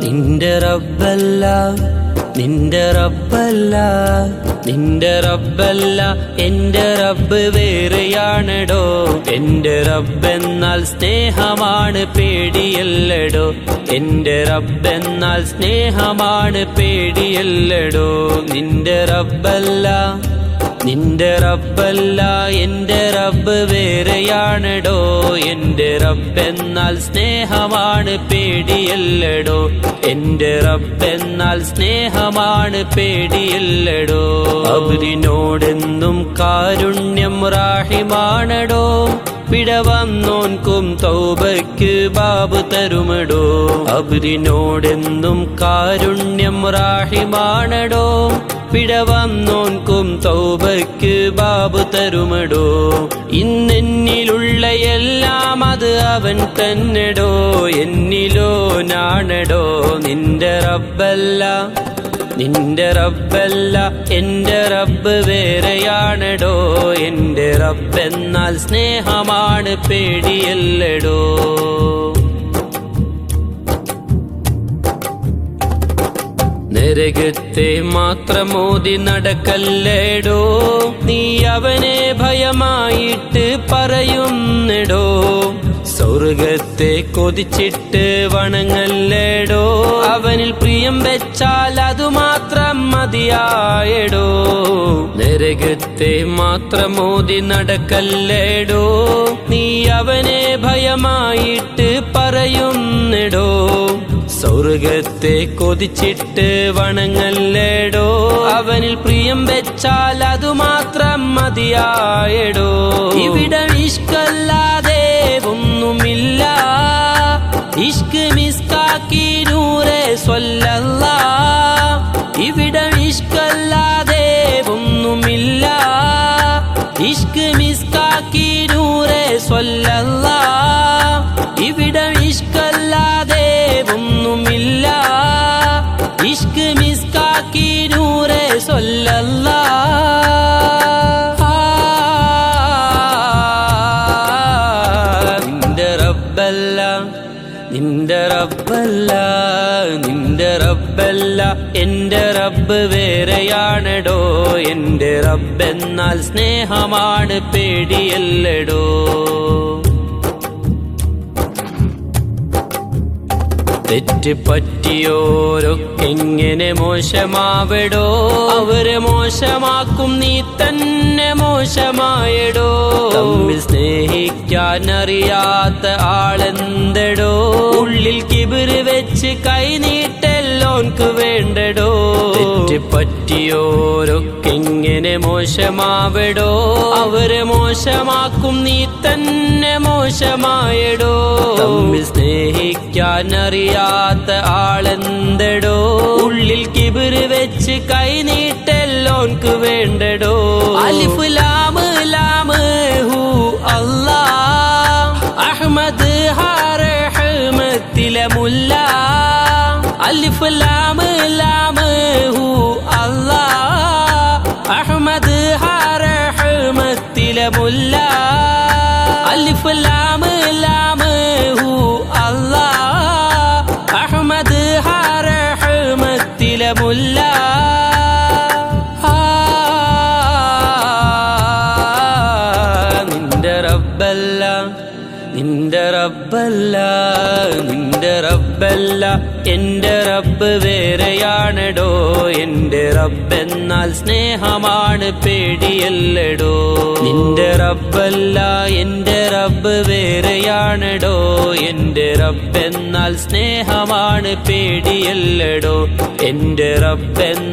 നിന്റെ റബ്ബല്ല നിന്റെ റബ്ബല്ല നിന്റെ റബ്ബല്ല എന്റെ റബ്ബ് വേറെയാണെടോ. എന്റെ റബ്ബെന്നാൽ സ്നേഹമാണ് പേടിയല്ലടോ. എന്റെ റബ്ബെന്നാൽ സ്നേഹമാണ് പേടിയല്ലടോ. നിന്റെ റബ്ബല്ല നിന്റെ റബ്ബല്ല എന്റെ റബ്ബ് വേറെയാണെടോ? എന്റെ റബ്ബെന്നാൽ സ്നേഹമാണ് പേടിയല്ലടോ? എന്റെ റബ്ബെന്നാൽ സ്നേഹമാണ് പേടിയല്ലടോ? അവരിനോടെന്നും കാരുണ്യം റാഹിമാണടോ? പിടവന്നോൻക്കും തൗബയ്ക്ക് ബാബു തരുമടോ? അവരിനോടെന്നും കാരുണ്യം റാഹിമാണടോ. പിടവന്നോൻകും തൗബയ്ക്ക് ബാബ് തരുമടോ. ഇന്നെന്നിലുള്ള എല്ലാം അത് അവൻ തന്നെടോ. എന്നിലോ നാണടോ. നിന്റെ റബ്ബല്ല നിന്റെ റബ്ബല്ല എന്റെ റബ്ബ് വേറെയാണെടോ. എന്റെ റബ്ബെന്നാൽ സ്നേഹമാണ് പേടിയല്ലടോ. നരകത്തെ മാത്രം മോദി നടക്കല്ലേടോ. നീ അവനെ ഭയമായിട്ട് പറയുന്നിടോ. സ്വർഗത്തെ കൊതിച്ചിട്ട് വണങ്ങല്ലേടോ. അവനിൽ പ്രിയം വെച്ചാൽ മതിയായടോ? നരകത്തെ മാത്രം മോതി നടക്കല്ലേടോ? നീ അവനെ ഭയമായിട്ട് പറയുന്നിടോ? സ്വർഗത്തെ കൊതിച്ചിട്ട് വണങ്ങല്ലേടോ? അവനിൽ പ്രിയം വെച്ചാൽ അതു മാത്രം മതിയായടോ? ഇവിടെ ഇഷ്കല്ലാതെ ഒന്നുമില്ല. ഇഷ്ക് മിസ്കാക്കി നൂറെ സ്വല്ലല്ല. ഇഷ്കല്ലാതെ ഒന്നുമില്ല ഇഷ്ക് മിസ്കാക്കി നൂറെ സ്വല്ലല്ല. ഇവിടെ ഇഷ്കല്ലാതെ ഒന്നുമില്ല ഇഷ്ക് മിസ്കാക്കി നൂറെ സ്വല്ലല്ല. നിന്റെ റബ്ബല്ല നിന്റെ റബ്ബല്ല എന്റെ റബ്ബ് വേറെയാണെടോ എന്റെ റബ്ബെന്നാൽ സ്നേഹമാണ് പേടിയല്ലടോ. തെറ്റ് പറ്റിയോരൊക്കെങ്ങനെ മോശമാവടോ? അവരെ മോശമാക്കും നീ തന്നെ മോശമായടോ? തമ്മിൽ സ്നേഹിക്കാൻ അറിയാത്ത ആളെന്തടോ? ഉള്ളിൽ കിബിറി വെച്ച് കൈനീട്ടെല്ലോൻക്ക് വേണ്ടടോ? പറ്റിയോരൊക്കെങ്ങനെ മോശമാവടോ? അവരെ മോശമാക്കും നീ തന്നെ മോശമായടോ? സ്നേഹിക്കാൻ അറിയാത്ത ആളെന്തടോ? ഉള്ളിൽ കിബിര് വെച്ച് കൈ നീട്ടെല്ലോൻക്ക് വേണ്ടടോ? അലിഫ് ലാമ് ലാമ് ഹു അല്ലാ. അഹമ്മദ് ഹാറഹമത്തിലെ മുല്ല. അലിഫ് ലാമ് റബ്ബല്ല നിന്റെ റബ്ബല്ല നിന്റെ റബ്ബല്ല. എന്റെ റബ്ബ് വേറെയാണെടോ എന്റെ റബ്ബെന്നാൽ സ്നേഹമാണ് പേടിയല്ലടോ. നിന്റെ റബ്ബല്ല എന്റെ റബ്ബ് വേറെയാണെടോ എന്റെ റബ്ബെന്നാൽ സ്നേഹമാണ് പേടിയല്ലടോ. എന്റെ റബ്ബെന്നാൽ